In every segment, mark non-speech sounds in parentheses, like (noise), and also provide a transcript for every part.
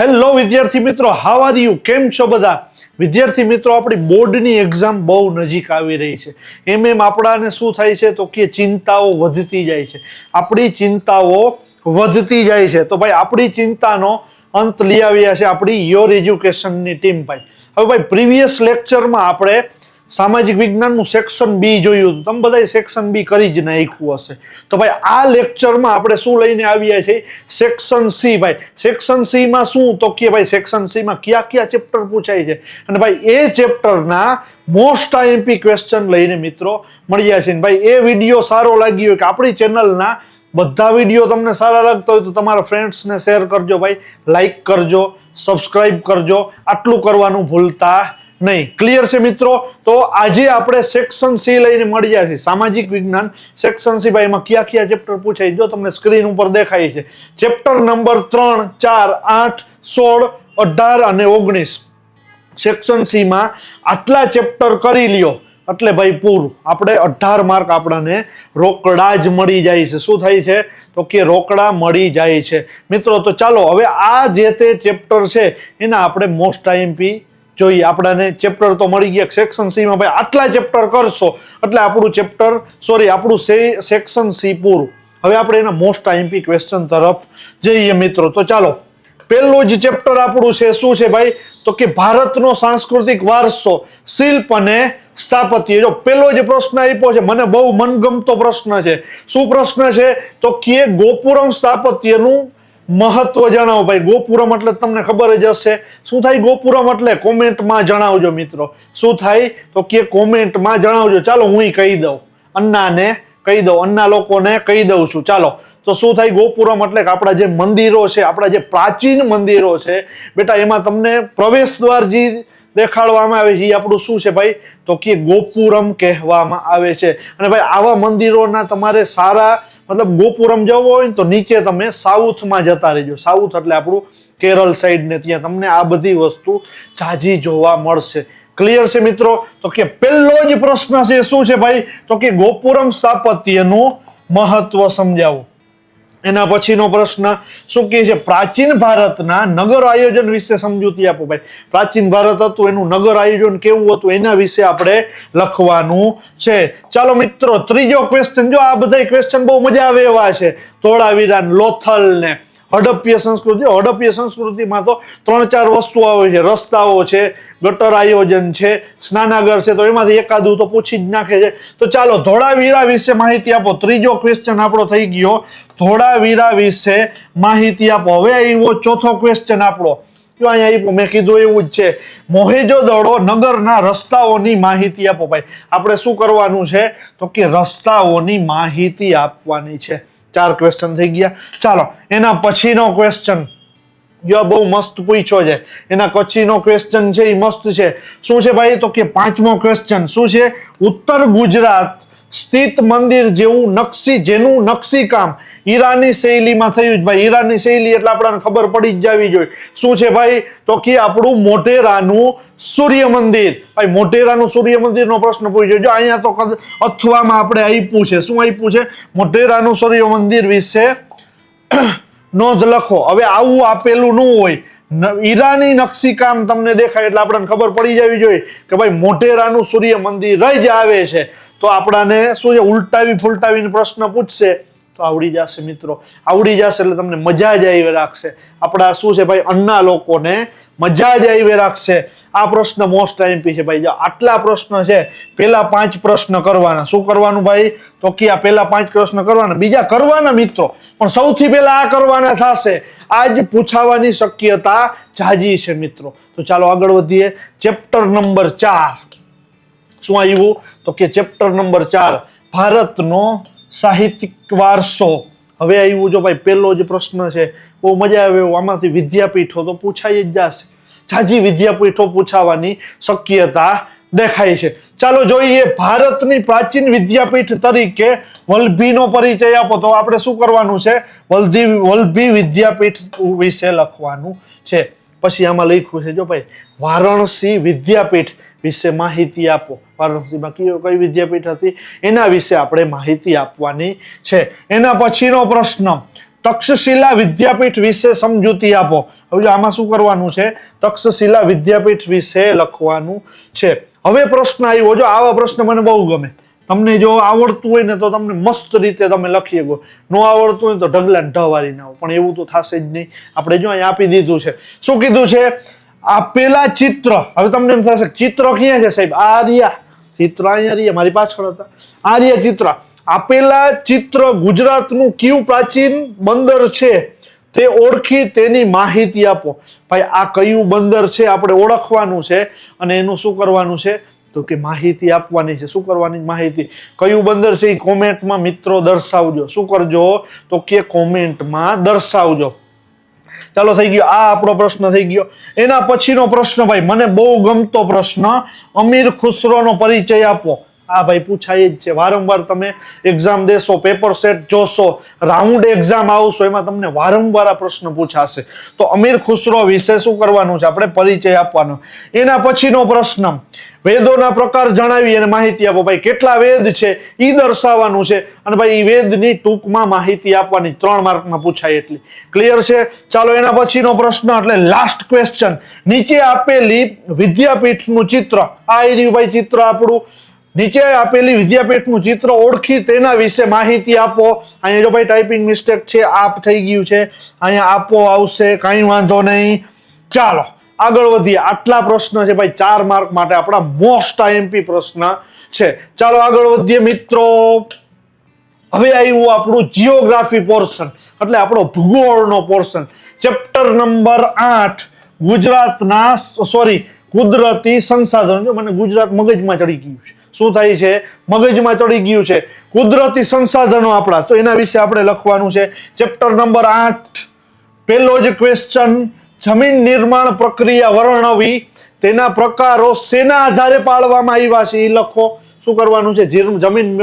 Hello વિદ્યાર્થી મિત્રો how are you કેમ છો બધા? વિદ્યાર્થી મિત્રો, આપણી બોર્ડની એક્ઝામ બહુ નજીક આવી રહી છે. એમ એમ આપણાને શું થાય છે તો કે ચિંતાઓ વધતી જાય છે. આપણી ચિંતાઓ વધતી જાય છે. તો ભાઈ, આપણી ચિંતાનો અંત લઈ આવ્યા છે આપણી યોર એજ્યુકેશનની ટીમ ભાઈ. હવે ભાઈ પ્રીવિયસ લેક્ચરમાં આપણે સામાજિક વિજ્ઞાનનું સેક્શન બી જોયું હતું. તમે બધા સેક્શન બી કરી જ નાખ્યું હશે. તો ભાઈ, આ લેક્ચરમાં આપણે શું લઈને આવ્યા છીએ? સેક્શન સી ભાઈ. સેક્શન સી માં શું? તો કે ભાઈ સેક્શન સીમાં કયા કયા ચેપ્ટર પૂછાય છે? અને ભાઈ, એ ચેપ્ટરના મોસ્ટ આઈએમપી ક્વેશ્ચન લઈને મિત્રો મળ્યા છે. ભાઈ, એ વીડિયો સારો લાગ્યો કે આપણી ચેનલના બધા વીડિયો તમને સારા લાગતા હોય તો તમારા ફ્રેન્ડ્સને શેર કરજો ભાઈ. લાઈક કરજો સબસ્ક્રાઈબ કરજો. આટલું કરવાનું ભૂલતા નહીં. ક્લિયર છે મિત્રો? તો આજે આપણે સેક્શન સી લઈને મળ્યા છે સામાજિક વિજ્ઞાન સેક્શન સી ભાઈ એમાં કયા કયા ચેપ્ટર પૂછાય? જો તમને સ્ક્રીન ઉપર દેખાય છે. ચેપ્ટર નંબર ત્રણ, ચાર, આઠ, સોળ, અઢાર અને ઓગણીસ. સેક્શન સીમાં આટલા ચેપ્ટર કરી લ્યો. એટલે ભાઈ પૂરું. આપણે અઢાર માર્ક આપણને રોકડા જ મળી જાય છે. શું થાય છે? તો કે રોકડા મળી જાય છે. મિત્રો, તો ચાલો, હવે આ જે તે ચેપ્ટર છે, એના આપણે મોસ્ટ આઈએમપી જોઈએ આપણાને ચેપ્ટર તો મળી ગયા. સેક્શન સીમાં ભાઈ આટલા ચેપ્ટર કરશો. એટલે આપણું ચેપ્ટર સોરી આપણું સેક્શન સી પૂરું. હવે આપણે એના મોસ્ટ આઈમ્પી ક્વેશ્ચન તરફ જઈએ મિત્રો. તો ચાલો, પહેલું જ ચેપ્ટર આપણું છે, શું છે ભાઈ? તો કે ભારતનો સાંસ્કૃતિક વારસો, શિલ્પ અને સ્થાપત્ય. જો પેલો જ પ્રશ્ન આપ્યો છે, મને બહુ મનગમતો પ્રશ્ન છે. શું પ્રશ્ન છે? તો કે ગોપુરમ સ્થાપત્યનું મહત્વ જણાવો ભાઈ. ગોપુરમ એટલે તમને ખબર જ હશે. શું થાય ગોપુરમ એટલે? કોમેન્ટમાં જણાવજો મિત્રો. શું થાય? તો કે કોમેન્ટમાં જણાવજો. ચાલો હું કહી દઉં. અન્નાને કહી દઉં. અન્ના લોકોને કહી દઉં છું. ચાલો. તો શું થાય? ગોપુરમ એટલે કે આપણા જે મંદિરો છે, આપણા જે પ્રાચીન મંદિરો છે, બેટા એમાં તમને પ્રવેશ દ્વાર જે દેખાડવામાં આવે છે. એ આપણું શું છે ભાઈ? તો કે ગોપુરમ કહેવામાં આવે છે. અને ભાઈ, આવા મંદિરોના તમારે સારા મતલબ ગોપુરમ જવું હોય ને તો નીચે તમે સાઉથમાં જતા રહેજો. સાઉથ એટલે આપણું કેરળ સાઈડ ને ત્યાં તમને આ બધી વસ્તુ ઝાઝી જોવા મળશે. ક્લિયર છે મિત્રો? તો કે પહેલો જ પ્રશ્ન છે, શું છે ભાઈ? તો કે ગોપુરમ સ્થાપત્યનું મહત્વ સમજાવો. એના પછીનો પ્રશ્ન, શું કહે છે? પ્રાચીન ભારતના નગર આયોજન વિશે સમજૂતી આપો ભાઈ. પ્રાચીન ભારત હતું, એનું નગર આયોજન કેવું હતું, એના વિશે આપણે લખવાનું છે. ચાલો મિત્રો, ત્રીજો ક્વેશ્ચન જો આ બધા ક્વેશ્ચન બહુ મજા આવે એવા છે. ધોળાવીરા લોથલ ને હડપ્ય સંસ્કૃતિ. હડપ્ય સંસ્કૃતિમાં તો ત્રણ ચાર વસ્તુ આવે છે. રસ્તાઓ છે, ગટર આયોજન છે, સ્નાનાગર છે, તો એમાંથી એકાદું તો પૂછી જ નાખે છે. તો ચાલો, ધોળાવીરા વિશે માહિતી આપો. ત્રીજો ક્વેશ્ચન આપણો થઈ ગયો. ધોળાવીરા વિશે માહિતી આપો. હવે આવ્યો ચોથો ક્વેશ્ચન આપણો. અહીંયા મેં કીધું એવું જ છે. મોહેજો દડો નગરના રસ્તાઓની માહિતી આપો ભાઈ. આપણે શું કરવાનું છે? તો કે રસ્તાઓની માહિતી આપવાની છે. ચાર ક્વેશ્ચન થઈ ગયા. ચાલો, એના પછીનો ક્વેશ્ચન જો બહુ મસ્ત પૂછ્યો છે. એના કચ્છીનો ક્વેશ્ચન છે, એ મસ્ત છે. શું છે ભાઈ? તો કે પાંચમો ક્વેશ્ચન શું છે? ઉત્તર ગુજરાત સ્થિત મંદિર જેવું નકશી, જેનું નકશીકામ ઈરાની શૈલીમાં થયું જ ભાઈ, ઈરાની શૈલી એટલે આપણને ખબર પડી જ જવી જોઈએ. શું છે ભાઈ? તો કે આપણું મોઢેરાનું સૂર્ય મંદિર. ભાઈ, મોઢેરાનું સૂર્ય મંદિરનો પ્રશ્ન પૂછ્યો જો અહીંયા તો અથવામાં આપણે આપ્યું છે. શું આપ્યું છે? મોઢેરાનું સૂર્ય મંદિર વિશે (coughs) નોંધ લખો. હવે આવું આપેલું ન હોય. ઈરાની નકશીકામ તમને દેખાય એટલે આપણને ખબર પડી જવી જોઈએ કે ભાઈ, મોઢેરાનું સૂર્ય મંદિર જ આવે છે. તો આપણાને શું છે, ઉલટાવી ફુલટાવીને પ્રશ્ન પૂછશે, તો આવડી જશે મિત્રો. આવડી જશે એટલે તમને મજા જ આવી રાખશે. આપણા શું છે ભાઈ, અન્ના લોકોને મજા જ આવી રાખશે. આ પ્રશ્ન મોસ્ટ આઈમ્પી છે ભાઈ. આટલા પ્રશ્ન છે, પેલા પાંચ પ્રશ્ન કરવાના. શું કરવાનું ભાઈ? તો કે આ પેલા પાંચ પ્રશ્ન કરવાના. બીજા કરવાના મિત્રો, પણ સૌથી પહેલા આ કરવાના થશે. આ જ પૂછાવાની શક્યતા જાજી છે મિત્રો. તો ચાલો આગળ વધીએ. ચેપ્ટર નંબર ચાર. શું આવ્યું? તો કે ચેપ્ટર નંબર ચાર, ભારતનો સાહિત્યિક વારસો. હવે આવ્યું જો ભાઈ, પહેલો જ પ્રશ્ન છે. બહુ મજા આવે એવો. આમાંથી વિદ્યાપીઠો તો પૂછાઈ જ જશે. જાજી વિદ્યાપીઠો પૂછાવાની શક્યતા દેખાય છે. ચાલો જોઈએ ભારતની પ્રાચીન વિદ્યાપીઠ તરીકે વલભીનો પરિચય આપો. તો આપણે શું કરવાનું છે? વલભી વલભી વિદ્યાપીઠ વિશે લખવાનું છે. પછી આમાં લખ્યું છે, જો ભાઈ, વારાણસી વિદ્યાપીઠ વિશે માહિતી આપો. વારાણસીમાં કયો કઈ વિદ્યાપીઠ હતી? એના વિશે આપણે માહિતી આપવાની છે. એના પછીનો પ્રશ્ન, તક્ષશિલા વિદ્યાપીઠ વિશે સમજૂતી આપો. હવે આમાં શું કરવાનું છે? તક્ષશિલા વિદ્યાપીઠ વિશે લખવાનું છે. હવે પ્રશ્ન આવ્યો. જો આવા પ્રશ્ન મને બહુ ગમે. તમને જો આવડતું હોય ને તો તમને મસ્ત રીતે તમે લખી શકો. ન આવડતું હોય તો ઢગલા ને ઢ વાળી ના પણ એવું તો થશે જ નહીં. આપણે જો અહીં આપી દીધું છે. શું કીધું છે? આપેલા ચિત્ર. હવે તમને એમ થશે, ચિત્ર ક્યાં છે સાહેબ? આ રહ્યા. ચિત્ર અહીંયા રહ્યા, મારી પાછળ હતા. આ રહ્યા ચિત્ર. આપેલા ચિત્ર ગુજરાતનું કયું પ્રાચીન બંદર છે? તે ઓળખી, તેની માહિતી આપો. ભાઈ, આ કયું બંદર છે? આપણે ઓળખવાનું છે અને એનું શું કરવાનું છે? તો કે માહિતી આપવાની છે. શું કરવાની માહિતી? કયું બંદર છે એ કોમેન્ટમાં મિત્રો દર્શાવજો. શું કરજો? તો કે કોમેન્ટમાં દર્શાવજો. ચાલો થઈ ગયો. આ આપણો પ્રશ્ન થઈ ગયો. એના પછીનો પ્રશ્ન ભાઈ, મને બહુ ગમતો પ્રશ્ન. અમીર ખુસરોનો પરિચય આપો. આ ભાઈ, પૂછાય જ છે. વારંવાર તમે એક્ઝામ દેશો પેપર સેટ જોશો રાઉન્ડ એક્ઝામ આવશો, એમાં તમને વારંવાર આ પ્રશ્ન પૂછાશે. તો અમીર ખુસરો વિશે શું કરવાનું છે? આપણે પરિચય આપવાનો. એના પછીનો પ્રશ્ન, વેદોના પ્રકાર જણાવી અને માહિતી આપો. ભાઈ, કેટલા વેદ છે? એ દર્શાવવાનું છે. અને ભાઈ એ વેદની ટૂંકમાં માહિતી આપવાની ત્રણ માર્કમાં પૂછાય એટલી. ક્લિયર છે? ચાલો, એના પછીનો પ્રશ્ન, એટલે લાસ્ટ ક્વેશ્ચન નીચે આપેલી વિદ્યાપીઠનું ચિત્ર. આ એ રહ્યું ભાઈ ચિત્ર આપણું. નીચે આપેલી વિદ્યાપીઠનું ચિત્ર ઓળખી તેના વિશે માહિતી આપો. અહીંયા જો ભાઈ ટાઈપિંગ મિસ્ટેક છે, આપ થઈ ગયું છે. અહીંયા આપો આવશે, કાંઈ વાંધો નહીં. ચાલો, આગળ વધીએ. આટલા પ્રશ્ન છે ભાઈ, ચાર માર્ક માટે આપણા મોસ્ટ આઈએમપી પ્રશ્ન છે. ચાલો આગળ વધીએ મિત્રો. હવે આવ્યું આપણું જીઓગ્રાફી પોર્શન એટલે આપણો ભૂગોળનો પોર્શન ચેપ્ટર નંબર આઠ, ગુજરાતના સોરી કુદરતી સંસાધનો. જો મને ગુજરાત મગજમાં ચડી ગયું છે. શું થાય છે? મગજમાં ચડી ગયું છે. કુદરતી સંસાધનો આપણા. તો એના વિશે આપણે લખવાનું છે. ચેપ્ટર નંબર આઠ. પહેલો જ ક્વેશ્ચન જમીન નિર્માણ પ્રક્રિયા વર્ણવી. તેના પ્રકારો શેના આધારે પાળવામાં આવ્યા છે એ લખો. શું કરવાનું છે? જમીન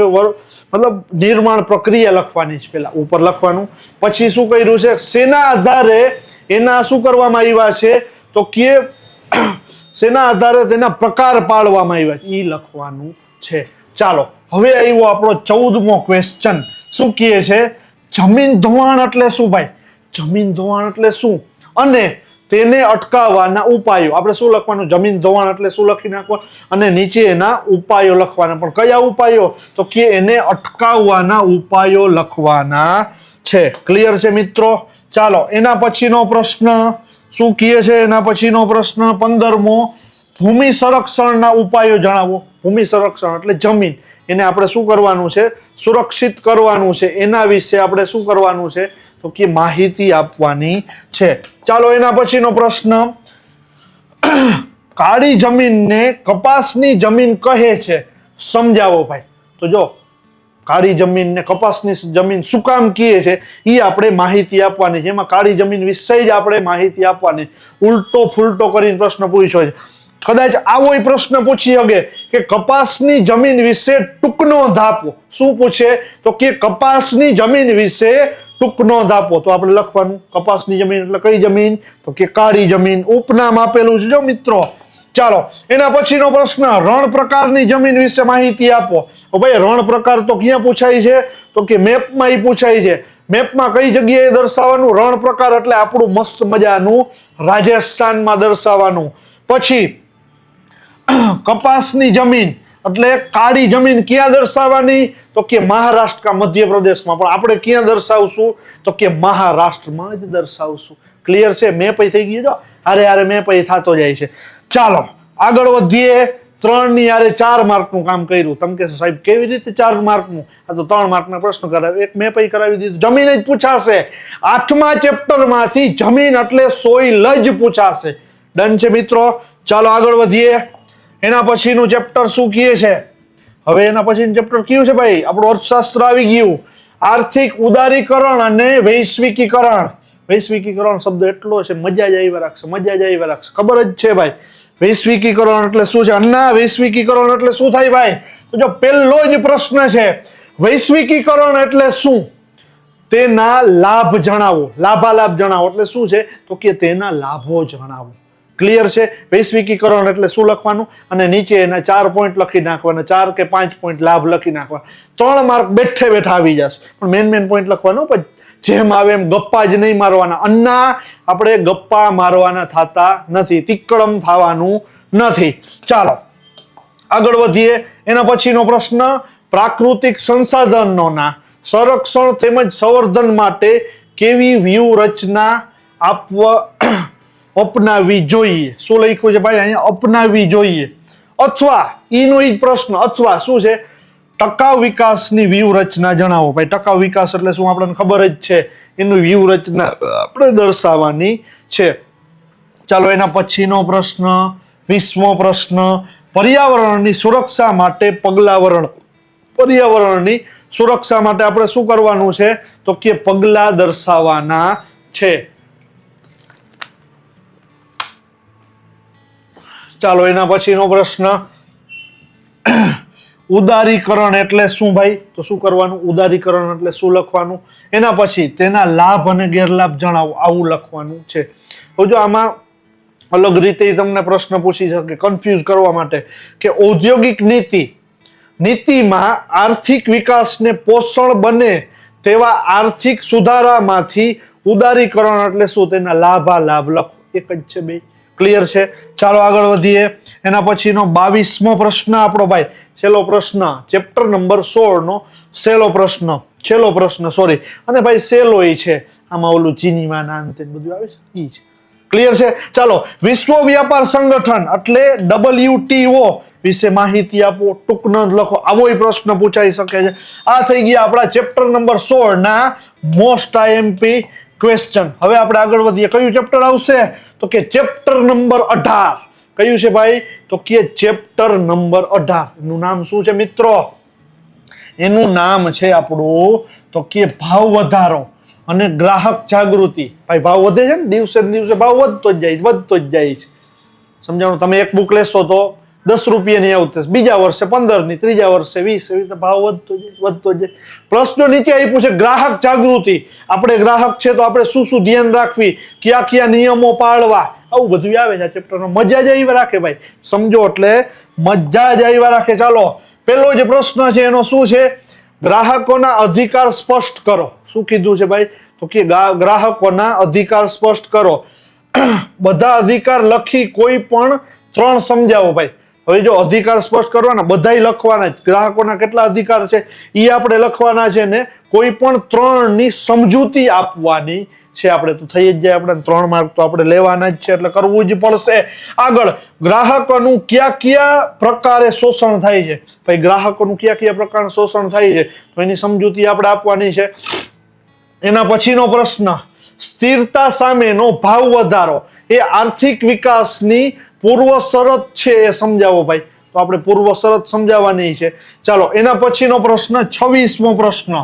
મતલબ નિર્માણ પ્રક્રિયા લખવાની છે પેલા ઉપર લખવાનું. પછી શું કર્યું છે? શેના આધારે એના શું કરવામાં આવ્યા છે? તો કે શેના આધારે તેના પ્રકાર પાડવામાં આવ્યા એ લખવાનું છે. ચાલો, હવે આવ્યો આપણો ચૌદમો ક્વેશ્ચન શું કહે છે? જમીન ધોવાણ એટલે શું ભાઈ? જમીન ધોવાણ એટલે શું? અને તેને અટકાવવાના ઉપાયો. આપણે શું લખવાનું? જમીન ધોવાણ એટલે શું લખી નાખવાનું? અને નીચે એના ઉપાયો લખવાના. પણ કયા ઉપાયો? તો કે એને અટકાવવાના ઉપાયો લખવાના છે. ક્લિયર છે મિત્રો? ચાલો, એના પછીનો પ્રશ્ન. શું કહે છે એના પછીનો પ્રશ્ન? પંદરમો, ભૂમિ સંરક્ષણના ઉપાયો જણાવો. ભૂમિ સંરક્ષણ એટલે જમીન. એને આપણે શું કરવાનું છે? સુરક્ષિત કરવાનું છે. એના વિશે આપણે શું કરવાનું છે? તો કે માહિતી આપવાની છે. ચાલો એના પછીનો પ્રશ્ન. કાળી જમીનને કપાસની જમીન કહે છે. સમજાવો ભાઈ. તો જો કાળી જમીન ને કપાસની જમીન શું કામ કીએ છે એ આપણે માહિતી આપવાની એમાં કાળી જમીન વિશે જ આપણે માહિતી આપવાની. ઉલટો ફૂલટો કરીને પ્રશ્ન પૂછ્યો છે. કદાચ આવો પ્રશ્ન પૂછી શકે કે કપાસની જમીન વિશે ટૂંકનો ધાપો. શું પૂછે? તો કે કપાસની જમીન વિશે ટૂંકનો ધાપો. તો આપણે લખવાનું. કપાસની જમીન એટલે કઈ જમીન? તો કે કાળી જમીન. ઉપનામ આપેલું છે જો મિત્રો. ચાલો, એના પછીનો પ્રશ્ન, રણ પ્રકારની જમીન વિશે માહિતી આપો. ભાઈ, રણ પ્રકાર તો ક્યાં પૂછાય છે? તો કે મેપમાં એ પૂછાય છે. મેપમાં કઈ જગ્યાએ દર્શાવવાનું? રણ પ્રકાર એટલે આપણું મસ્ત મજાનું રાજસ્થાનમાં દર્શાવવાનું. પછી, કપાસની જમીન, એટલે કાળી જમીન ક્યાં દર્શાવવાની? તો કે મહારાષ્ટ્ર કા મધ્યપ્રદેશમાં. પણ આપણે ક્યાં દર્શાવશું? તો કે મહારાષ્ટ્રમાં જ દર્શાવશું. ક્લિયર છે? મેપ થઈ ગયું? હારે હારે મેપ થતો જાય છે. ચાલો, આગળ વધીએ. ત્રણની યારે ચાર માર્કનું કામ કર્યું. તમે કહેશો, સાહેબ, કેવી રીતે ચાર માર્કનું? આ તો ત્રણ માર્કના પ્રશ્ન કરાવ્યો. એક મેં પછી કરાવી દીધું. જમીન જ પૂછાશે. આઠમા ચેપ્ટરમાંથી જમીન એટલે સોઈલ જ પૂછાશે. ડન છે મિત્રો. ચાલો, આગળ વધીએ. એના પછીનું ચેપ્ટર શું કહે છે? હવે એના પછીનું ચેપ્ટર કયું છે ભાઈ? આપણું અર્થશાસ્ત્ર આવી ગયું. આર્થિક ઉદારીકરણ અને વૈશ્વિકીકરણ. વૈશ્વિકીકરણ શબ્દ એટલો છે, મજા જ આવી રાખશે, મજા જ આવી રાખશે. ખબર જ છે ભાઈ. વૈશ્વિકીકરણ એટલે શું છે? અન્ના વૈશ્વિકીકરણ એટલે શું થાય ભાઈ? તો જો પહેલો જ પ્રશ્ન છે, વૈશ્વિકીકરણ એટલે શું? તેના લાભ જણાવો. લાભાલાભ જણાવો. એટલે શું છે? તો કે તેના લાભો જણાવો. ક્લિયર છે? વૈશ્વિકીકરણ એટલે શું લખવાનું? અને નીચે એના ચાર પોઈન્ટ લખી નાખવાના. ચાર કે પાંચ પોઈન્ટ લાભ લખી નાખવા ત્રણ માર્ક બેઠે બેઠા આવી જશે. પણ મેન મેન પોઈન્ટ લખવાનું જેમ આવે એમ ગપ્પા જ નહીં મારવાના. અન્ના, આપણે ગપ્પા મારવાના થતા નથી. તિક્કડમ થવાનું નથી. ચાલો, આગળ વધીએ. એના પછીનો પ્રશ્ન, પ્રાકૃતિક સંસાધનોના સંરક્ષણ તેમજ સંવર્ધન માટે કેવી વ્યૂહરચના આપવા (clears throat) અપનાવી જોઈએ? શું લખ્યું છે ભાઈ? અહીંયા અપનાવી જોઈએ. અથવા ઈનો ઈ પ્રશ્ન, અથવા શું છે? ટકાઉ વિકાસની વ્યૂહરચના જણાવો. ભાઈ, ટકાઉ વિકાસ એટલે શું આપણને ખબર જ છે? એનું વ્યૂહરચના આપણે દર્શાવવાની છે. ચાલો, એના પછીનો પ્રશ્ન, વીસમો પ્રશ્ન. પર્યાવરણની સુરક્ષા માટે પગલાવરણ. પર્યાવરણની સુરક્ષા માટે આપણે શું કરવાનું છે? તો કે પગલા દર્શાવવાના છે. ચાલો, એના પછીનો પ્રશ્ન. ઉદારીકરણ એટલે શું ભાઈ? તો શું કરવાનું? ઉદારીકરણ એટલે શું લખવાનું? એના પછી તેના લાભ અને ગેરલાભ જણાવો. આવું લખવાનું છે. હવે જો આમાં અલગ રીતે તમને પ્રશ્ન પૂછી શકે કન્ફ્યુઝ કરવા માટે કે ઔદ્યોગિક નીતિ, નીતિમાં આર્થિક વિકાસને પોષણ બને તેવા આર્થિક સુધારામાંથી ઉદારીકરણ એટલે શું? તેના લાભા લાભ લખો. એક જ છે બે. ક્લિયર છે? ચાલો આગળ વધીએ. એના પછીનો બાવીસમો પ્રશ્ન આપણો ભાઈ. છેલ્લો પ્રશ્ન ચેપ્ટર નંબર સોળનો છેલ્લો પ્રશ્ન છેલ્લો પ્રશ્ન સોરી અને ભાઈ સેલો એ છે. આમાં ઓલું ચીનીમાં અંતે બધું આવે છે? એ છે. ક્લિયર છે? ચાલો, વિશ્વ વ્યાપાર સંગઠન એટલે ડબલ્યુટીઓ વિશે માહિતી આપો, ટૂંક નોંધ લખો. આવો પ્રશ્ન પૂછાઈ શકે છે. આ થઈ ગયા આપણા ચેપ્ટર નંબર સોળ ના મોસ્ટ આઈએમપી ક્વેશ્ચન હવે આપણે આગળ વધીએ. કયું ચેપ્ટર આવશે? તો કે ચેપ્ટર નંબર અઢાર. કયું છે ભાઈ, તો કે ચેપ્ટર નંબર અઢાર. એનું નામ શું છે મિત્રો? એનું નામ છે આપણું, તો કે ભાવ વધારો અને ગ્રાહક જાગૃતિ. ભાઈ, ભાવ વધે છે ને? દિવસે દિવસે ભાવ વધતો જ જાય વધતો જ જાય છે. સમજાણું? તમે એક બુક લેશો તો દસ રૂપિયાની આવશે બીજા વર્ષે પંદરની, ત્રીજા વર્ષે વીસ, એવી રીતે ભાવ વધતો જાય વધતો જાય. પ્રશ્નો નીચે આપ્યું છે, ગ્રાહક જાગૃતિ. આપણે ગ્રાહક છે તો આપણે શું શું ધ્યાન રાખવી? કયા કયા નિયમો પાળવા? આવું બધું આવે છે આ ચેપ્ટરમાં મજા જ આવી રાખે ભાઈ. સમજો એટલે મજા જ આવી રાખે. ચાલો, પેલો જે પ્રશ્ન છે એનો શું છે? ગ્રાહકોના અધિકાર સ્પષ્ટ કરો. શું કીધું છે ભાઈ? તો કે ગ્રાહકોના અધિકાર સ્પષ્ટ કરો. (clears throat) બધા અધિકાર લખી કોઈ પણ ત્રણ સમજાવો ભાઈ. હવે જો અધિકાર સ્પષ્ટ કરવાના, બધાય લખવાના જ. ગ્રાહકોના કેટલા અધિકાર છે? એ આપણે લખવાના છે ને કોઈ પણ ત્રણની સમજૂતી આપવાની છે. આપણે તો થઈ જ જાય આપણે ત્રણ માર્ક તો આપણે લેવાના જ છે, એટલે કરવું જ પડશે. આગળ, ગ્રાહકોનું કયા કયા પ્રકારે શોષણ થાય છે? ભાઈ, ગ્રાહકોનું કયા કયા પ્રકારનું શોષણ થાય છે? તો એની સમજૂતી આપણે આપવાની છે. એના પછીનો પ્રશ્ન, સ્થિરતા સામેનો ભાવ વધારો એ આર્થિક વિકાસની પૂર્વ શરત છે એ સમજાવો ભાઈ. તો આપણે પૂર્વ શરત સમજાવવાની છે. ચાલો, એના પછીનો પ્રશ્ન, છવ્વીસમો પ્રશ્ન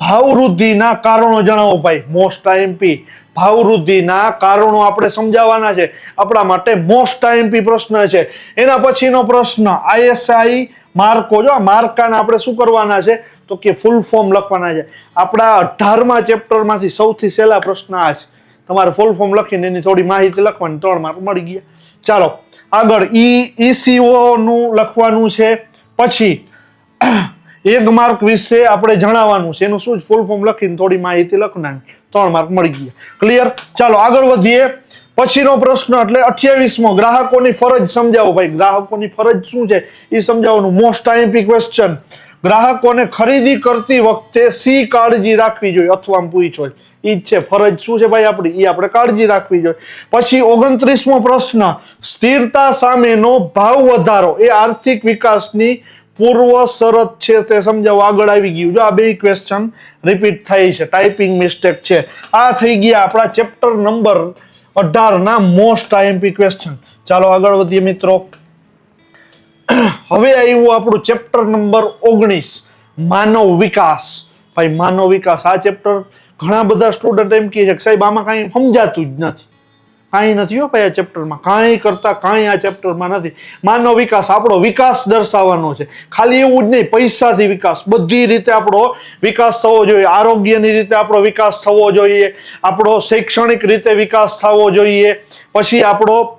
ભાવ વૃદ્ધિના કારણો જણાવો ભાઈ. મોસ્ટ આઈએમપી ભાવવૃદ્ધિના કારણો આપણે સમજાવવાના છે. આપણા માટે મોસ્ટ આઈએમપી પ્રશ્ન છે. એના પછીનો પ્રશ્ન આઈએસઆઈ માર્કો જો માર્કાના આપણે શું કરવાના છે? તો કે ફૂલ ફોર્મ લખવાના છે. આપણા અઢારમા ચેપ્ટરમાંથી સૌથી સહેલા પ્રશ્ન આ છે. તમારે ફૂલ ફોર્મ લખીને એની થોડી માહિતી લખવાની. ત્રણ માર્ક મળી ગયા. ચાલો, આગળ ઈ ઈસીઓનું લખવાનું છે. પછી એક માર્ક વિશે આપણે જણાવવાનું છે. એનું શું ફૂલ ફોર્મ લખીને થોડી માહિતી લખનાની ત્રણ માર્ક મળી ગયા. ક્લિયર ચાલો, આગળ વધીએ. પછીનો પ્રશ્ન એટલે અઠ્યાવીસમો. ગ્રાહકોની ફરજ સમજાવો ભાઈ. ગ્રાહકોની ફરજ શું છે? એ સમજાવવાનું. મોસ્ટ ટાઈમ્પી ક્વેશ્ચન ગ્રાહકોને ખરીદી કરતી વખતે સી કાળજી રાખવી જોઈએ? અથવા પૂછો એ જ છે. ફરજ શું છે ભાઈ આપણી? એ આપણે કાળજી રાખવી જોઈએ. પછી ઓગણત્રીસમો પ્રશ્ન. સ્થિરતા સામેનો ભાવ વધારો. એ આર્થિક વિકાસની પૂર્વ શરત છે તે સમજાવો આગળ આવી ગયું. જો આ બે ક્વેશ્ચન રિપીટ થાય છે. ટાઈપિંગ મિસ્ટેક છે. આ થઈ ગયા આપણા ચેપ્ટર નંબર અઢારના મોસ્ટ આઈએમપી ક્વેશ્ચન ચાલો આગળ વધીએ મિત્રો. હવે આવ્યું આપણું ચેપ્ટર નંબર ઓગણીસ. માનવ વિકાસ. ભાઈ, માનવ વિકાસ. આ ચેપ્ટર ઘણા બધા સ્ટુડન્ટ એમ કહે છે સાહેબ, આમાં કાંઈ સમજાતું જ નથી. કાંઈ નથી હો ભાઈ આ ચેપ્ટરમાં કાંઈ કરતા કાંઈ આ ચેપ્ટરમાં નથી. માનવ વિકાસ આપણો વિકાસ દર્શાવવાનો છે. ખાલી એવું જ નહીં, પૈસાથી વિકાસ. બધી રીતે આપણો વિકાસ થવો જોઈએ. આરોગ્યની રીતે આપણો વિકાસ થવો જોઈએ. આપણો શૈક્ષણિક રીતે વિકાસ થવો જોઈએ. પછી આપણો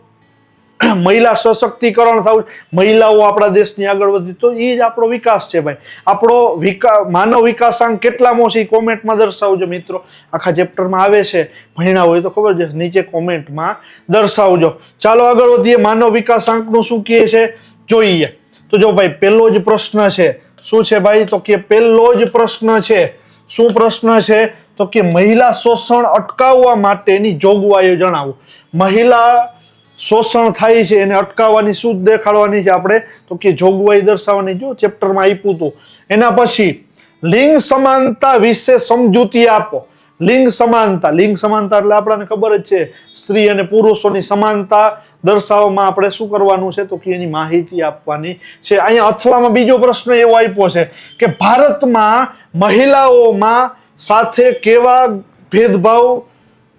(clears throat) મહિલા સશક્તિકરણ થવું મહિલાઓ આપણા દેશની આગળ વધી તો એ જ આપણો વિકાસ છે ભાઈ. આપણો વિકા, માનવ વિકાસાંક કેટલામો છે એ કોમેન્ટમાં દર્શાવજો મિત્રો? આખા ચેપ્ટરમાં આવે છે. ભણ્યા હોય તો ખબર છે. નીચે કોમેન્ટમાં દર્શાવજો. ચાલો આગળ વધીએ. માનવ વિકાસાંકનું શું કહે છે? જોઈએ. તો જો ભાઈ, પહેલો જ પ્રશ્ન છે. શું છે ભાઈ? તો કે પહેલો જ પ્રશ્ન છે. શું પ્રશ્ન છે? તો કે મહિલા શોષણ અટકાવવા માટેની જોગવાઈઓ જણાવો. મહિલા શોષણ થાય છે, એને અટકાવવાની શું દેખાડવાની છે આપણે? તો કે જોગવાઈ દર્શાવવાની જો ચેપ્ટરમાં આપ્યું હતું. એના પછી, લિંગ સમાનતા વિશે સમજૂતી આપો. લિંગ સમાનતા લિંગ સમાનતા એટલે આપણને ખબર જ છે, સ્ત્રી અને પુરુષોની સમાનતા દર્શાવવામાં આપણે શું કરવાનું છે? તો કે એની માહિતી આપવાની છે. અહીંયા અથવામાં બીજો પ્રશ્ન એવો આપ્યો છે કે ભારતમાં મહિલાઓમાં સાથે કેવા ભેદભાવ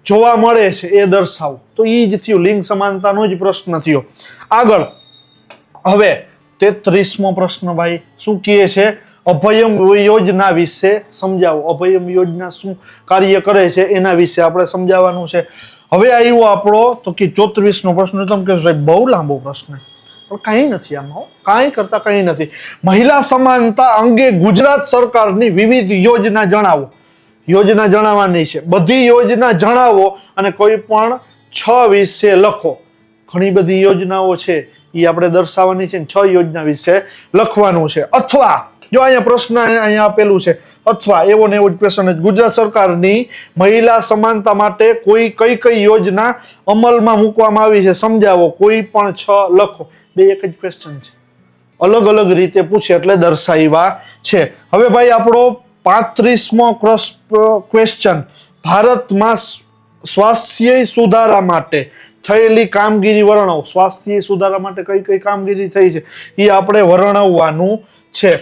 જોવા મળે છે, એ દર્શાવો. તો એ જ થયું, લિંગ સમાનતાનો જ પ્રશ્ન થયો. આગળ, હવે તેત્રીસમો પ્રશ્ન ભાઈ, શું કહે છે? અભયમ યોજના વિશે સમજાવો. અભયમ યોજના શું કાર્ય કરે છે, એના વિશે આપણે સમજાવવાનું છે. હવે આવ્યો આપણો, તો કે ચોત્રીસનો પ્રશ્ન તમે કહેશો સાહેબ, બહુ લાંબો પ્રશ્ન પણ કાંઈ નથી આમાં કાંઈ કરતા કંઈ નથી. મહિલા સમાનતા અંગે ગુજરાત સરકારની વિવિધ યોજના જણાવો. યોજના જણાવવાની છે. બધી યોજના જણાવો અને કોઈ પણ છ વિશે લખો. ઘણી બધી યોજનાઓ છે એ આપણે દર્શાવવાની છે છ યોજના વિશે લખવાનું છે. અથવા, જો અહીંયા પ્રશ્ન અહીંયા આપેલું છે, અથવા એવો ને એવો જ પ્રશ્ન. ગુજરાત સરકારની મહિલા સમાનતા માટે કોઈ કઈ કઈ યોજના અમલમાં મૂકવામાં આવી છે? સમજાવો, કોઈ પણ છ લખો. બે એક જ ક્વેશ્ચન છે. અલગ અલગ રીતે પૂછે એટલે દર્શાવ્યા છે. હવે ભાઈ આપણો પાંત્રીસમો ક્વેશ્ચન ભારતમાં સ્વાસ્થ્ય સુધારા માટે થયેલી કામગીરી વર્ણવો. સ્વાસ્થ્ય સુધારા માટે કઈ કઈ કામગીરી થઈ છે? એ આપણે વર્ણવવાનું છે.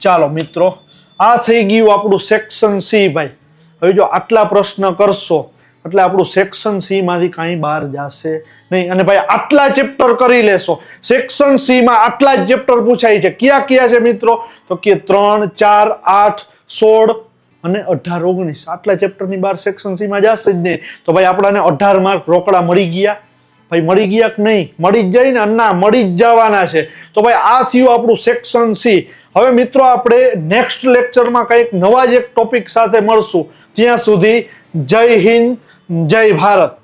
ચાલો મિત્રો, આ થઈ ગયું આપણું સેક્શન સી ભાઈ. હવે જો આટલા પ્રશ્ન કરશો એટલે આપણું સેક્શન સીમાંથી કાંઈ બહાર જશે નહીં. અને ભાઈ, આટલા ચેપ્ટર કરી લેશો. સેક્શન સીમાં આટલા જ ચેપ્ટર પૂછાય છે. કયા કયા છે મિત્રો? તો કે ત્રણ, ચાર, આઠ, સોળ અને અઢાર, ઓગણીસ. આટલા ચેપ્ટરની બહાર સેક્શન સીમાં જશે જ નહીં. તો ભાઈ, આપણાને અઢાર માર્ક રોકડા મળી ગયા. ભાઈ, મળી ગયા કે નહીં? મળી જ જાય ને? ના, મળી જ જવાના છે. તો ભાઈ, આ થયું આપણું સેક્શન સી હવે મિત્રો, આપણે નેક્સ્ટ લેક્ચરમાં કંઈક નવા જ એક ટોપિક સાથે મળશું. ત્યાં સુધી જય હિન્દ. જય ભારત.